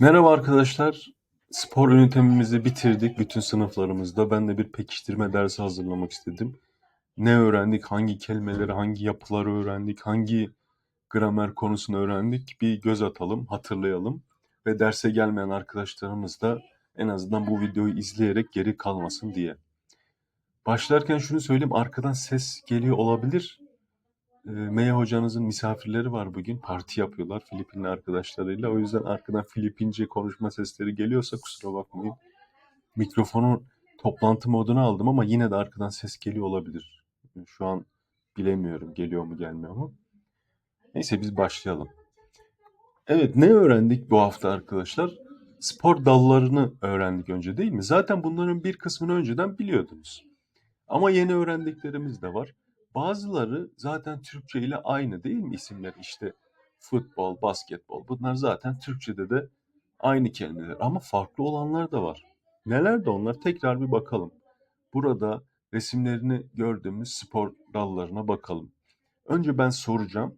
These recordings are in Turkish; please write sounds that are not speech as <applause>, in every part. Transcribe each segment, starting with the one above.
Merhaba arkadaşlar. Spor ünitemizi bitirdik bütün sınıflarımızda. Ben de bir pekiştirme dersi hazırlamak istedim. Ne öğrendik, hangi kelimeleri, hangi yapıları öğrendik, hangi gramer konusunu öğrendik bir göz atalım, hatırlayalım. Ve derse gelmeyen arkadaşlarımız da en azından bu videoyu izleyerek geri kalmasın diye. Başlarken şunu söyleyeyim, arkadan ses geliyor olabilir. E, Maya hocanızın misafirleri var bugün. Parti yapıyorlar Filipinli arkadaşlarıyla. O yüzden arkadan Filipince konuşma sesleri geliyorsa kusura bakmayın. Mikrofonu toplantı moduna aldım ama yine de arkadan ses geliyor olabilir. Şu an bilemiyorum geliyor mu gelmiyor mu. Neyse biz başlayalım. Evet ne öğrendik bu hafta arkadaşlar? Spor dallarını öğrendik önce değil mi? Zaten bunların bir kısmını önceden biliyordunuz. Ama yeni öğrendiklerimiz de var. Bazıları zaten Türkçe ile aynı değil mi isimler? İşte futbol, basketbol bunlar zaten Türkçe'de de aynı kelimeler ama farklı olanlar da var. Neler de onlar tekrar bir bakalım. Burada resimlerini gördüğümüz spor dallarına bakalım. Önce ben soracağım.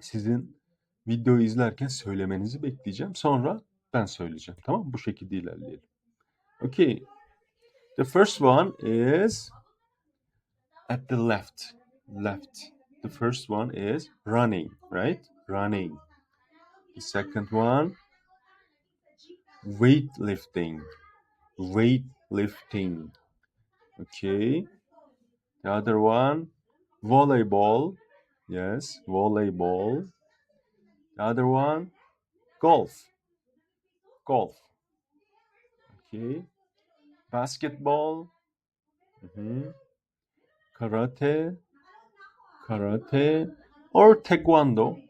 Sizin videoyu izlerken söylemenizi bekleyeceğim. Sonra ben söyleyeceğim. Tamam mı? Bu şekilde ilerleyelim. Okay. The first one is at the left. Left. The first one is running, right? Running. The second one, weightlifting. Weightlifting. Okay. The other one, volleyball. Yes, volleyball. The other one, golf. Golf. Okay. Basketball. Mhm. Karate. Karate. Or taekwondo.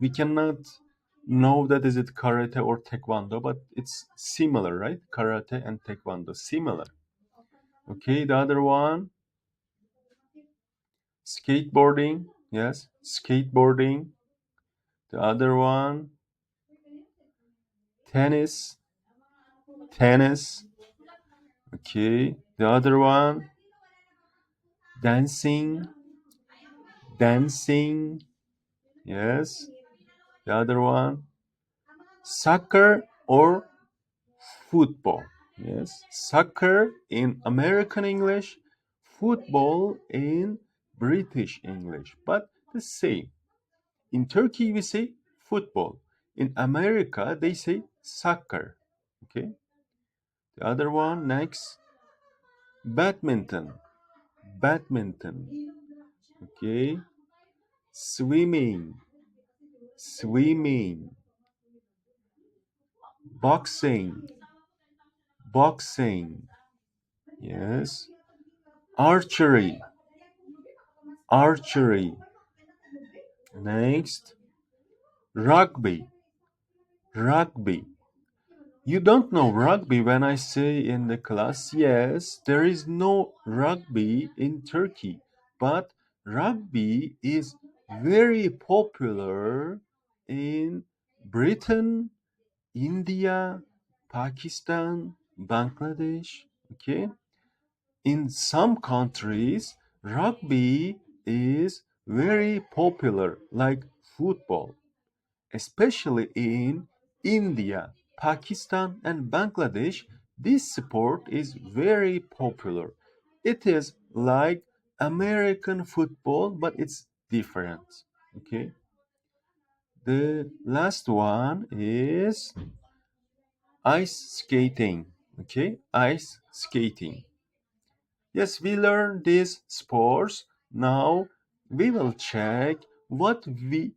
We cannot know that is it karate or taekwondo, but it's similar, right? Karate and taekwondo, similar. Okay, the other one, skateboarding. Yes, skateboarding. The other one, tennis. Tennis. Okay, the other one, dancing. Dancing. Yes. The other one, soccer or football. Yes, soccer in American English, football in British English, but the same. In Turkey, we say football. In America, they say soccer. Okay. The other one next, badminton. Badminton. Okay. Swimming. Swimming. Boxing. Boxing. Yes. Archery. Archery. Next. Rugby. Rugby. You don't know rugby when I say in the class, yes, there is no rugby in Turkey, but rugby is very popular in Britain, India, Pakistan, Bangladesh. Okay. In some countries, rugby is very popular, like football, especially in India, Pakistan, and Bangladesh. This sport is very popular. It is like American football, but it's different. Okay. The last one is ice skating. Okay, ice skating. Yes, we learned these sports. Now we will check what we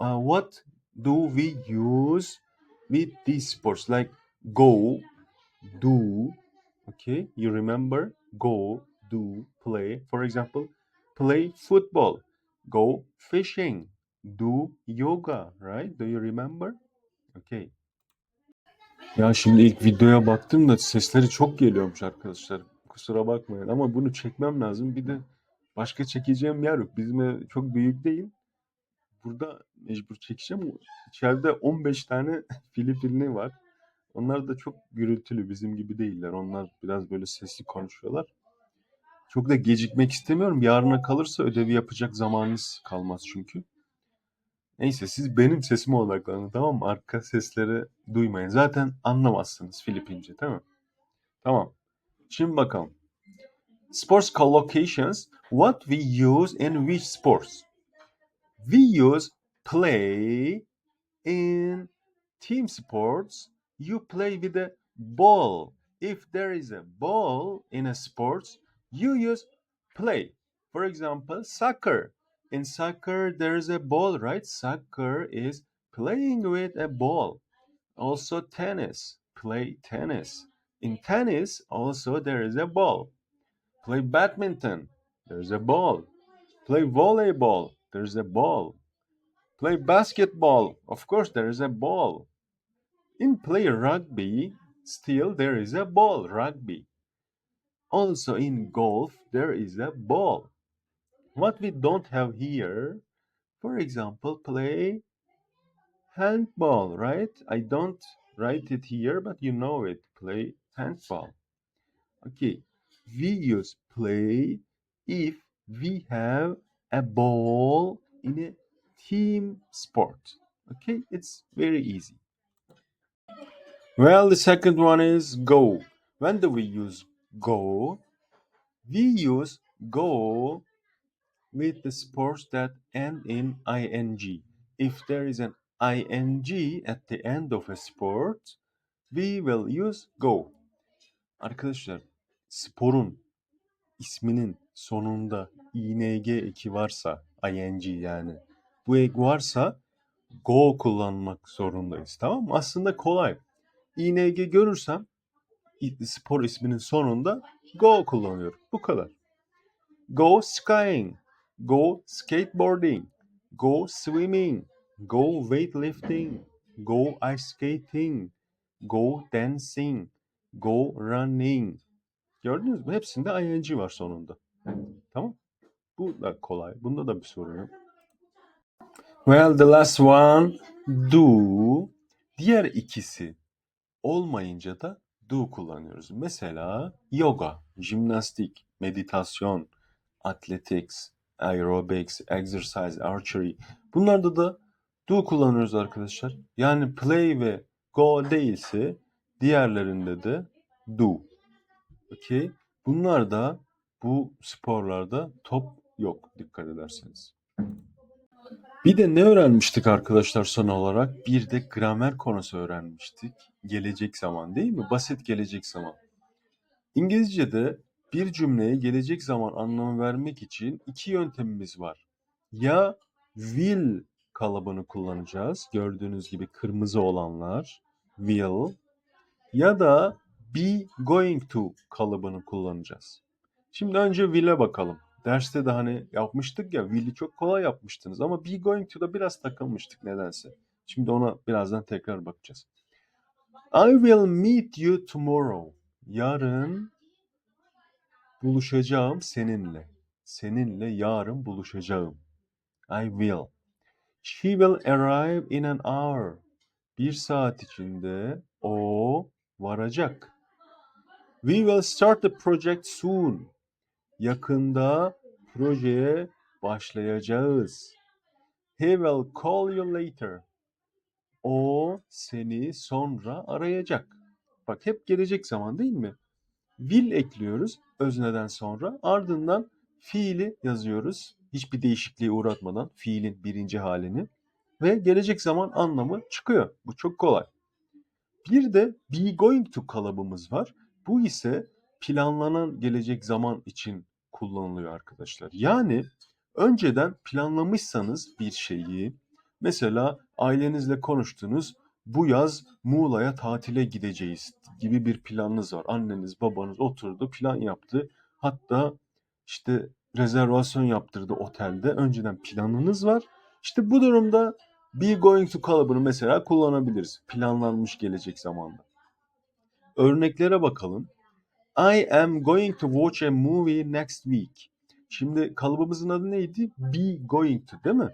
uh, what do we use with these sports like go, do. Okay, you remember go, do, play. For example, play football, go fishing, do yoga, right? Do you remember? Okay. Ya şimdi ilk videoya baktım da sesleri çok geliyormuş arkadaşlar. Kusura bakmayın ama bunu çekmem lazım. Bir de başka çekeceğim yer yok. Bizim ev çok büyük değil. Burada mecbur çekeceğim. İçeride 15 tane <laughs> Filipinli var. Onlar da çok gürültülü bizim gibi değiller. Onlar biraz böyle sesli konuşuyorlar. Çok da gecikmek istemiyorum. Yarına kalırsa ödevi yapacak zamanınız kalmaz çünkü. Neyse siz benim sesime odaklanın tamam mı? Arka sesleri duymayın. Zaten anlamazsınız Filipince değil mi? Tamam. Şimdi bakalım. Sports collocations. What we use in which sports? We use play in team sports. You play with a ball. If there is a ball in a sports, you use play. For example, soccer. In soccer, there is a ball, right? Soccer is playing with a ball. Also, tennis. Play tennis. In tennis, also there is a ball. Play badminton. There's a ball. Play volleyball. There's a ball. Play basketball. Of course, there is a ball. In play rugby, still there is a ball. Rugby. Also in golf, there is a ball. What we don't have here, for example, play handball, right? I don't write it here, but you know it. Play handball. Okay, we use play if we have a ball in a team sport. Okay, it's very easy. Well, the second one is go. When do we use go? We use go with the sports that end in ing. If there is an ing at the end of a sport, we will use go. Arkadaşlar, sporun isminin sonunda ing eki varsa, ing yani, bu ek varsa go kullanmak zorundayız. Tamam mı? Aslında kolay. ing görürsem spor isminin sonunda go kullanıyorum. Bu kadar. Go skiing, go skateboarding, go swimming, go weightlifting, go ice skating, go dancing, go running. Gördünüz mü? Hepsinde ing var sonunda. Tamam. Bu da kolay. Bunda da bir sorun yok. Well, the last one, do. Diğer ikisi olmayınca da do kullanıyoruz. Mesela yoga, jimnastik, meditasyon, athletics, aerobics, exercise, archery. Bunlarda da do kullanıyoruz arkadaşlar. Yani play ve go değilse diğerlerinde de do. Okay. Bunlar da bu sporlarda top yok dikkat ederseniz. Bir de ne öğrenmiştik arkadaşlar son olarak? Bir de gramer konusu öğrenmiştik. Gelecek zaman değil mi? Basit gelecek zaman. İngilizce'de bir cümleye gelecek zaman anlamı vermek için iki yöntemimiz var. Ya will kalıbını kullanacağız. Gördüğünüz gibi kırmızı olanlar will ya da be going to kalıbını kullanacağız. Şimdi önce will'e bakalım. Derste de hani yapmıştık ya will'i çok kolay yapmıştınız ama be going to'da biraz takılmıştık nedense. Şimdi ona birazdan tekrar bakacağız. I will meet you tomorrow. Yarın buluşacağım seninle. Seninle yarın buluşacağım. I will. She will arrive in an hour. Bir saat içinde o varacak. We will start the project soon. Yakında projeye başlayacağız. He will call you later. O seni sonra arayacak. Bak hep gelecek zaman değil mi? Will ekliyoruz özneden sonra. Ardından fiili yazıyoruz. Hiçbir değişikliğe uğratmadan fiilin birinci halini. Ve gelecek zaman anlamı çıkıyor. Bu çok kolay. Bir de be going to kalıbımız var. Bu ise planlanan gelecek zaman için kullanılıyor arkadaşlar. Yani önceden planlamışsanız bir şeyi mesela ailenizle konuştunuz bu yaz Muğla'ya tatile gideceğiz gibi bir planınız var. Anneniz babanız oturdu plan yaptı. Hatta işte rezervasyon yaptırdı otelde. Önceden planınız var. İşte bu durumda be going to kalıbını mesela kullanabiliriz. Planlanmış gelecek zamanda. Örneklere bakalım. I am going to watch a movie next week. Şimdi kalıbımızın adı neydi? Be going to değil mi?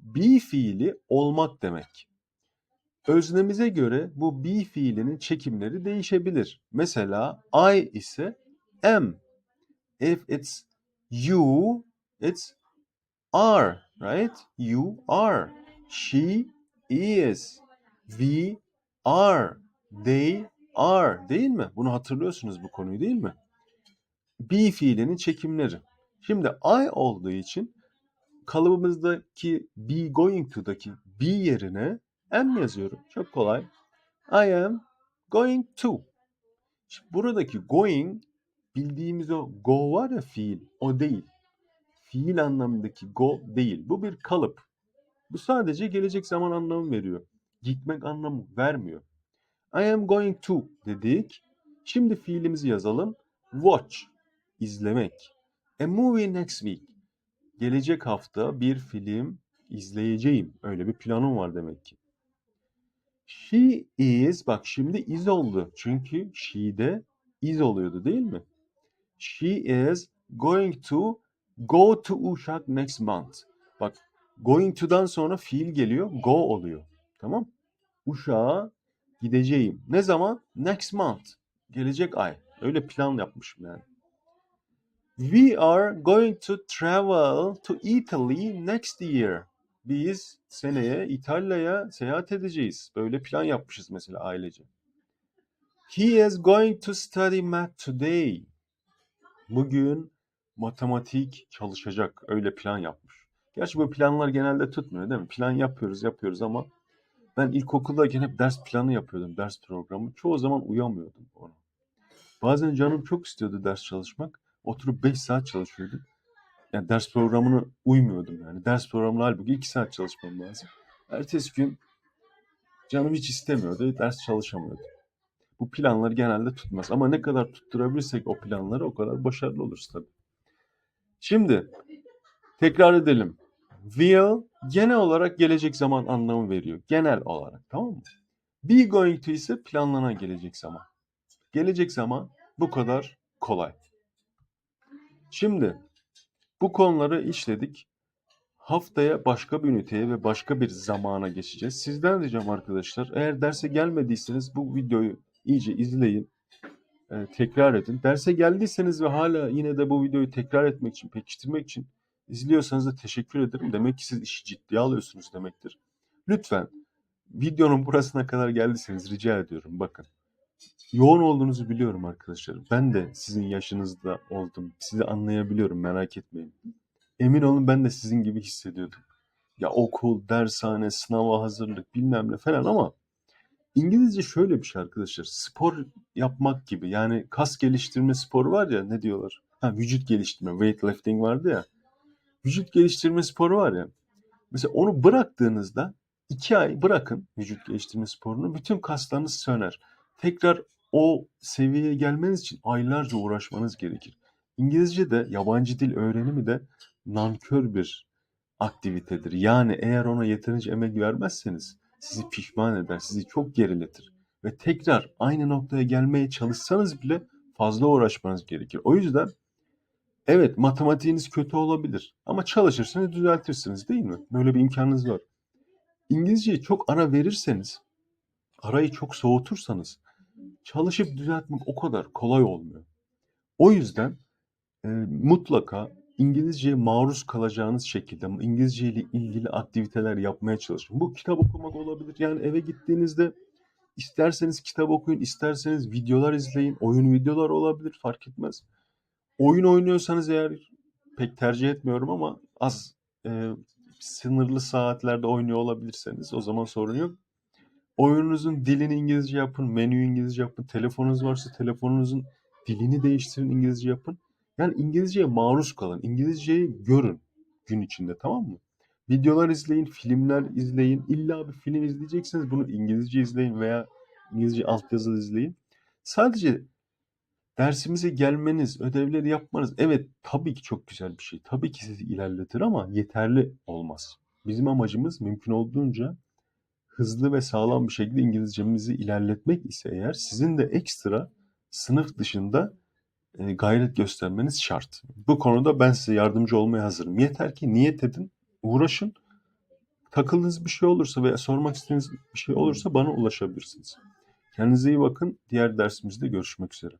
Be fiili olmak demek. Öznemize göre bu be fiilinin çekimleri değişebilir. Mesela I ise am. If it's you, it's are, right? You are. she is, we are, they are değil mi? Bunu hatırlıyorsunuz bu konuyu değil mi? Be fiilinin çekimleri. Şimdi I olduğu için kalıbımızdaki be going to'daki be yerine am yazıyorum. Çok kolay. I am going to. Şimdi buradaki going bildiğimiz o go var ya fiil o değil. Fiil anlamındaki go değil. Bu bir kalıp. Bu sadece gelecek zaman anlamı veriyor. Gitmek anlamı vermiyor. I am going to dedik. Şimdi fiilimizi yazalım. Watch, izlemek. A movie next week. Gelecek hafta bir film izleyeceğim. Öyle bir planım var demek ki. She is, bak şimdi is oldu. Çünkü she'de is oluyordu değil mi? She is going to go to Uşak next month. Bak going to'dan sonra fiil geliyor, go oluyor. Tamam? Uşak'a gideceğim. Ne zaman? Next month. Gelecek ay. Öyle plan yapmışım yani. We are going to travel to Italy next year. Biz seneye İtalya'ya seyahat edeceğiz. Böyle plan yapmışız mesela ailece. He is going to study math today. Bugün matematik çalışacak. Öyle plan yapmış. Gerçi bu planlar genelde tutmuyor değil mi? Plan yapıyoruz yapıyoruz ama ben ilkokuldayken hep ders planı yapıyordum. Ders programı. Çoğu zaman uyamıyordum ona. Bazen canım çok istiyordu ders çalışmak. Oturup 5 saat çalışıyordum. Yani ders programını uymuyordum yani. Ders programına halbuki 2 saat çalışmam lazım. Ertesi gün canım hiç istemiyordu. Ders çalışamıyordum. Bu planlar genelde tutmaz. Ama ne kadar tutturabilirsek o planları o kadar başarılı oluruz tabii. Şimdi tekrar edelim. Will genel olarak gelecek zaman anlamı veriyor. Genel olarak tamam mı? Be going to ise planlanan gelecek zaman. Gelecek zaman bu kadar kolay. Şimdi bu konuları işledik. Haftaya başka bir üniteye ve başka bir zamana geçeceğiz. Sizden ricam arkadaşlar eğer derse gelmediyseniz bu videoyu iyice izleyin. e, tekrar edin. Derse geldiyseniz ve hala yine de bu videoyu tekrar etmek için, pekiştirmek için izliyorsanız da teşekkür ederim. Demek ki siz işi ciddiye alıyorsunuz demektir. Lütfen videonun burasına kadar geldiyseniz rica ediyorum bakın. Yoğun olduğunuzu biliyorum arkadaşlar. Ben de sizin yaşınızda oldum. Sizi anlayabiliyorum merak etmeyin. Emin olun ben de sizin gibi hissediyordum. Ya okul, dershane, sınava hazırlık bilmem ne falan ama İngilizce şöyle bir şey arkadaşlar. Spor yapmak gibi. Yani kas geliştirme sporu var ya ne diyorlar? Ha vücut geliştirme, weightlifting vardı ya. Vücut geliştirme sporu var ya. Mesela onu bıraktığınızda iki ay bırakın vücut geliştirme sporunu. Bütün kaslarınız söner. Tekrar o seviyeye gelmeniz için aylarca uğraşmanız gerekir. İngilizce de yabancı dil öğrenimi de nankör bir aktivitedir. Yani eğer ona yeterince emek vermezseniz sizi pişman eder, sizi çok geriletir. Ve tekrar aynı noktaya gelmeye çalışsanız bile fazla uğraşmanız gerekir. O yüzden evet matematiğiniz kötü olabilir ama çalışırsanız düzeltirsiniz değil mi? Böyle bir imkanınız var. İngilizceyi çok ara verirseniz, arayı çok soğutursanız çalışıp düzeltmek o kadar kolay olmuyor. O yüzden e, mutlaka İngilizceye maruz kalacağınız şekilde İngilizce ile ilgili aktiviteler yapmaya çalışın. Bu kitap okumak olabilir. Yani eve gittiğinizde isterseniz kitap okuyun, isterseniz videolar izleyin. Oyun videolar olabilir fark etmez. Oyun oynuyorsanız eğer pek tercih etmiyorum ama az e, sınırlı saatlerde oynuyor olabilirseniz o zaman sorun yok. Oyununuzun dilini İngilizce yapın, menüyü İngilizce yapın. Telefonunuz varsa telefonunuzun dilini değiştirin, İngilizce yapın. Yani İngilizceye maruz kalın. İngilizceyi görün gün içinde tamam mı? Videolar izleyin, filmler izleyin. İlla bir film izleyecekseniz bunu İngilizce izleyin veya İngilizce altyazılı izleyin. Sadece dersimize gelmeniz, ödevleri yapmanız evet tabii ki çok güzel bir şey. Tabii ki sizi ilerletir ama yeterli olmaz. Bizim amacımız mümkün olduğunca hızlı ve sağlam bir şekilde İngilizcemizi ilerletmek ise eğer sizin de ekstra sınıf dışında e, gayret göstermeniz şart. Bu konuda ben size yardımcı olmaya hazırım. Yeter ki niyet edin, uğraşın. Takıldığınız bir şey olursa veya sormak istediğiniz bir şey olursa bana ulaşabilirsiniz. Kendinize iyi bakın. Diğer dersimizde görüşmek üzere.